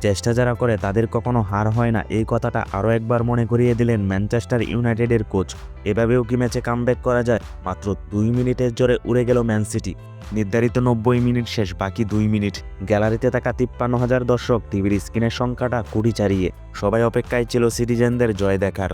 চেষ্টা যারা করে তাদের কখনো হার হয় না। এই কথাটা আরও একবার মনে করিয়ে দিলেন ম্যানচেস্টার ইউনাইটেডের কোচ। এভাবেও কি ম্যাচে কামব্যাক করা যায়? মাত্র দুই মিনিটের জোরে উড়ে গেল ম্যান সিটি। নির্ধারিত নব্বই মিনিট শেষ, বাকি দুই মিনিট। গ্যালারিতে থাকা তিপ্পান্ন হাজার দর্শক, টিভির স্ক্রিনের সংখ্যাটা কুড়ি চারিয়ে। সবাই অপেক্ষায় ছিল সিটিজেনদের জয় দেখার।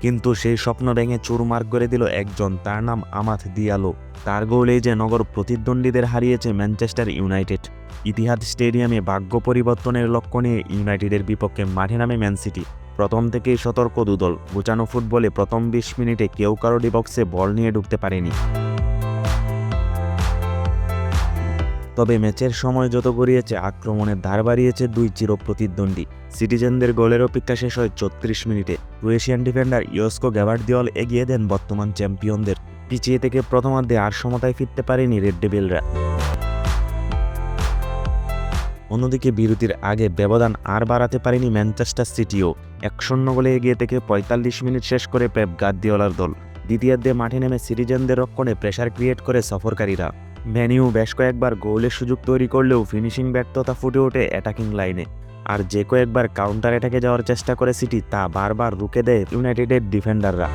কিন্তু সেই স্বপ্ন ভেঙে চুরমার করে দিল একজন, তার নাম আমাথ দিয়ালো। তার গোলেই যে নগর প্রতিদ্বন্দ্বীদের হারিয়েছে ম্যানচেস্টার ইউনাইটেড। ইতিহাদ স্টেডিয়ামে ভাগ্য পরিবর্তনের লক্ষ্য নিয়ে ইউনাইটেডের বিপক্ষে মাঠে নামে ম্যান সিটি। প্রথম থেকেই সতর্ক দুদল। গুচানো ফুটবলে প্রথম বিশ মিনিটে কেউ কারও ডিবক্সে বল নিয়ে ঢুকতে পারেনি। তবে ম্যাচের সময় যত গড়িয়েছে, আক্রমণের ধার বাড়িয়েছে দুই চির প্রতিদ্বন্দ্বী। সিটিজেনদের গোলের অপেক্ষা শেষ হয় চত্রিশ মিনিটে। ক্রোয়েশিয়ান ডিফেন্ডার ইয়স্কো গ্যাভার্দিওল এগিয়ে দেন বর্তমান চ্যাম্পিয়নদের। পিছিয়ে থেকে প্রথমার্ধে আর সমতায় ফিরতে পারেনি রেড ডেভিলরা। অন্যদিকে বিরতির আগে ব্যবধান আর বাড়াতে পারেনি ম্যানচেস্টার সিটিও। এক শূন্য গোলে এগিয়ে থেকে পঁয়তাল্লিশ মিনিট শেষ করে পেপ গার্দিওলার দল। দ্বিতীয়ার্ধে মাঠে নেমে সিটিজেনদের রক্ষণে প্রেশার ক্রিয়েট করে সফরকারীরা। ম্যানিউ বেশ কয়েকবার গোলের সুযোগ তৈরি করলেও ফিনিশিং ব্যর্থতা ফুটে ওঠে অ্যাটাকিং লাইনে আর যে কয়েকবার কাউন্টার অ্যাটাকে যাওয়ার চেষ্টা করে সিটি তা বারবার রুখে দেয় ইউনাইটেডের ডিফেন্ডাররা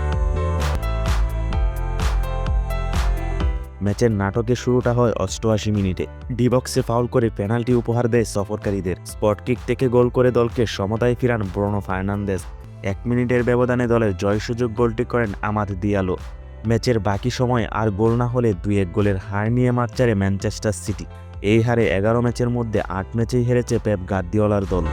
ম্যাচের নাটকের শুরুটা হয় অষ্টআশি মিনিটে। ডিবক্সে ফাউল করে পেনাল্টি উপহার দেয় সফরকারীদের। স্পট কিক থেকে গোল করে দলকে সমতায় ফিরান ব্রোনো ফার্নান্দেজ এক মিনিটের ব্যবধানে দলের জয় সুযোগ গোলটি করেন আমাদ দিয়ালো ম্যাচের বাকি সময় আর গোল না হলে দুই এক গোলের হার নিয়ে মাঠ ম্যানচেস্টার সিটি। এই হারে এগারো ম্যাচের মধ্যে আট ম্যাচেই হেরেছে পেপ গার্দিওলার দল।